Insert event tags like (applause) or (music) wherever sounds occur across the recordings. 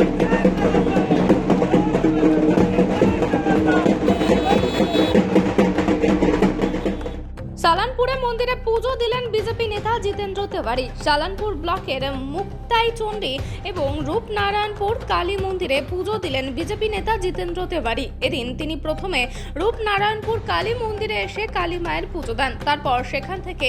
thank (laughs) you সালানপুরে মন্দিরে পুজো দিলেন BJP নেতা জিতেন্দ্র তেওয়ারি। সালানপুর ব্লকের মুক্তাই চণ্ডী এবং রূপনারায়ণপুর কালী মন্দিরে পুজো দিলেন বিজেপি নেতা জিতেন্দ্র তেওয়ারি। এদিন তিনি প্রথমে রূপনারায়ণপুর কালী মন্দিরে এসে কালী মায়ের পুজো দেন। তারপর সেখান থেকে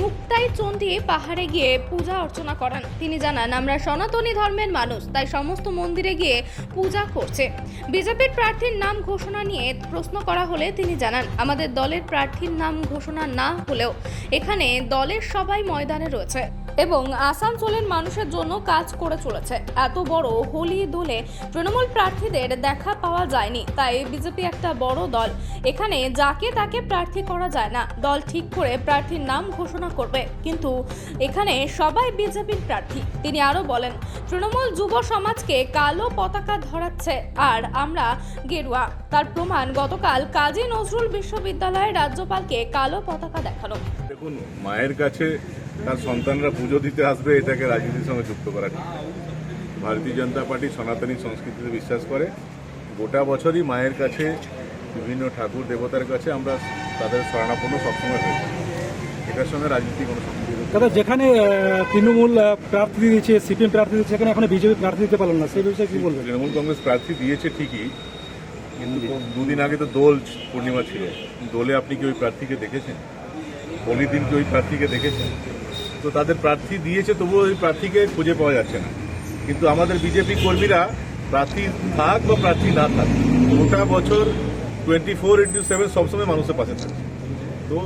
মুক্তাই চণ্ডী পাহাড়ে গিয়ে পূজা অর্চনা করেন। তিনি জানান, আমরা সনাতনী ধর্মের মানুষ, তাই সমস্ত মন্দিরে গিয়ে পূজা করছে। বিজেপির প্রার্থীর নাম ঘোষণা নিয়ে প্রশ্ন করা হলে তিনি জানান, আমাদের দলের প্রার্থীর নাম ঘোষণা না হলেও এখানে দলের সবাই ময়দানে রয়েছে এবং আসানসোলের মানুষের জন্য কাজ করে চলেছে। এত বড় হোলি দোলে তৃণমূল প্রার্থীদের দেখা পাওয়া যায়নি, তাই বিজেপি একটা বড় দল। এখানে যাকে তাকে প্রার্থী করা যায় না, দল ঠিক করে প্রার্থীর নাম ঘোষণা করবে। কিন্তু এখানে সবাই বিজেপির প্রার্থী, তিনি আরও বলেন তৃণমূল যুব সমাজকে কালো পতাকা ধরাচ্ছে আর আমরা গেরুয়া তার প্রমাণ গতকাল কাজী নজরুল বিশ্ববিদ্যালয়ের রাজ্যপালকে কালো পতাকা দেখানো দেখুন, মায়ের কাছে তার সন্তানরা পুজো দিতে আসবে, এটাকে রাজনীতির সঙ্গে যুক্ত করা ভারতীয় জনতা পার্টি সনাতনী সংস্কৃতিতে বিশ্বাস করে গোটা বছরই মায়ের কাছে, বিভিন্ন ঠাকুর দেবতার কাছে আমরা তাদের শরণাপন্ন সবসময় হয়ে থাকি। এটার সঙ্গে রাজনীতি কোনো সম্পর্ক। দাদা যেখানে তৃণমূল প্রার্থী দিয়েছে সিপিএম প্রার্থী দিয়েছে সেখানে এখন বিজেপি প্রার্থী দিতে পারলেন না। সেই বিষয়ে কি বলবেন? তৃণমূল কংগ্রেস প্রার্থী দিয়েছে ঠিকই কিন্তু দুদিন আগে তো দোল পূর্ণিমা ছিল। দোলে আপনি কি ওই প্রার্থীকে দেখেছেন? হোলির দিন কি ওই প্রার্থীকে দেখেছেন? তো তাদের প্রার্থী দিয়েছে তবুও ওই প্রার্থীকে খুঁজে পাওয়া যাচ্ছে না। কিন্তু আমাদের বিজেপি কর্মীরা প্রার্থী থাক বা প্রার্থী না থাক গোটা বছর টোয়েন্টি ফোর ইন্টু সেভেন সবসময় মানুষের পাশে থাকে। তো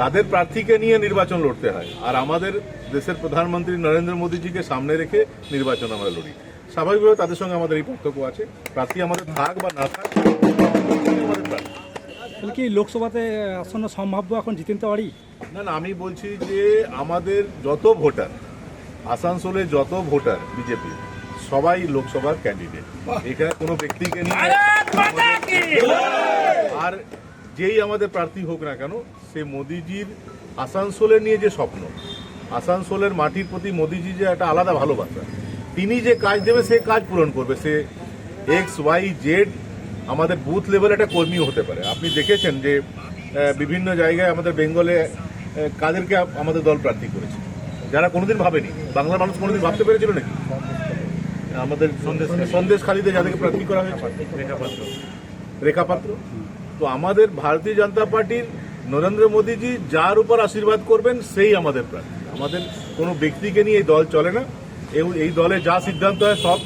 তাদের প্রার্থীকে নিয়ে নির্বাচন লড়তে হয়। আর আমাদের দেশের প্রধানমন্ত্রী নরেন্দ্র মোদীজিকে সামনে রেখে নির্বাচন আমরা লড়ি। স্বাভাবিকভাবে তাদের সঙ্গে আমাদের এই পার্থক্য আছে। প্রার্থী আমাদের থাক বা না থাক আমাদের প্রার্থী। কি লোকসভাতে আসন্ন সম্ভাব্য এখন জিতেন তেওয়ারি না না আমি বলছি যে আমাদের যত ভোটার আসানসোলে যত ভোটার বিজেপি সবাই লোকসভার ক্যান্ডিডেট এখানে কোনো ব্যক্তিকে নিয়ে যেই আমাদের প্রার্থী হোক না কেন সে মোদিজির আসানসোলে নিয়ে যে স্বপ্ন আসানসোলের মাটির প্রতি মোদিজি যে একটা আলাদা ভালোবাসা তিনি যে কাজ দেবে সে কাজ পূরণ করবে। সে এক্স ওয়াই জেড আমাদের বুথ লেভেল একটা কর্মীও হতে পারে। আপনি দেখেছেন যে বিভিন্ন জায়গায় আমাদের বেঙ্গলে কাদেরকে আমাদের দল প্রার্থী করেছে। যারা কোনোদিন ভাবেনি বাংলার মানুষ কোনোদিন ভাবতে পেরেছিল নাকি? আমাদের সন্দেশ সন্দেশ খালিতে যাদেরকে প্রার্থী করা হয়েছে। রেখা পাত্র? তো আমাদের ভারতীয় জনতা পার্টির নরেন্দ্র মোদীজি যার উপর আশীর্বাদ করবেন সেই আমাদের প্রার্থী। আমাদের কোনো ব্যক্তিকে নিয়ে এই দল চলে না। এবং এই দলে যা সিদ্ধান্ত হয় সব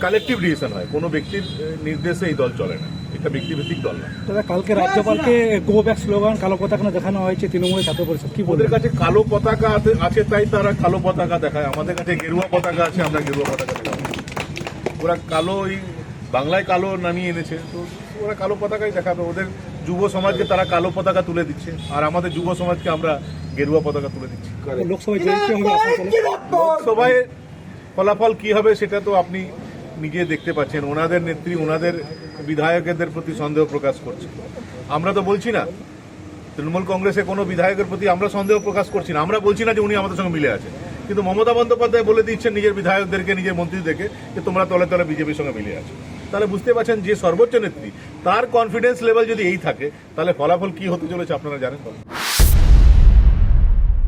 কালেকটিভ ডিসিশন হয়। কোনো ব্যক্তির নির্দেশে এই দল চলে না। এটা ব্যক্তিভিত্তিক দল না। দাদা কালকে রাজ্যপালকে গো ব্যাক স্লোগান কালো পতাকা দেখানো হয়েছে তৃণমূলের ছাত্র পরিষদ। কি ওদের কাছে কালো পতাকা আছে- আছে তাই তারা কালো পতাকা দেখায়। আমাদের কাছে গেরুয়া পতাকা আছে আমরা গেরুয়া পতাকা দেখাই ওরা কালো ওই বাংলায় কালো নামিয়ে এনেছে তো ওরা কালো পতাকাই দেখাবে। ওদের যুব সমাজকে তারা কালো পতাকা তুলে দিচ্ছে আর আমাদের যুব সমাজকে আমরা গেরুয়া পতাকা তুলে দিচ্ছি। লোকসভায় ফলাফল কি হবে সেটা তো আপনি নিজে দেখতে পাচ্ছেন। ওনাদের নেত্রী ওনাদের বিধায়কদের প্রতি সন্দেহ প্রকাশ করছে। আমরা তো বলছি না তৃণমূল কংগ্রেসে কোনো বিধায়কের প্রতি আমরা সন্দেহ প্রকাশ করছি না। আমরা বলছি না যে উনি আমাদের সঙ্গে মিলে আছে। কিন্তু মমতা বন্দ্যোপাধ্যায় বলে দিচ্ছেন নিজের বিধায়কদেরকে নিজের মন্ত্রীদেরকে যে তোমরা তলে তলে বিজেপির সঙ্গে মিলে আছো। তাহলে বুঝতে পারছেন যে সর্বোচ্চ নেত্রী, তার কনফিডেন্স লেভেল যদি এই থাকে, তাহলে ফলাফল কি হতে চলেছে আপনারা জানেন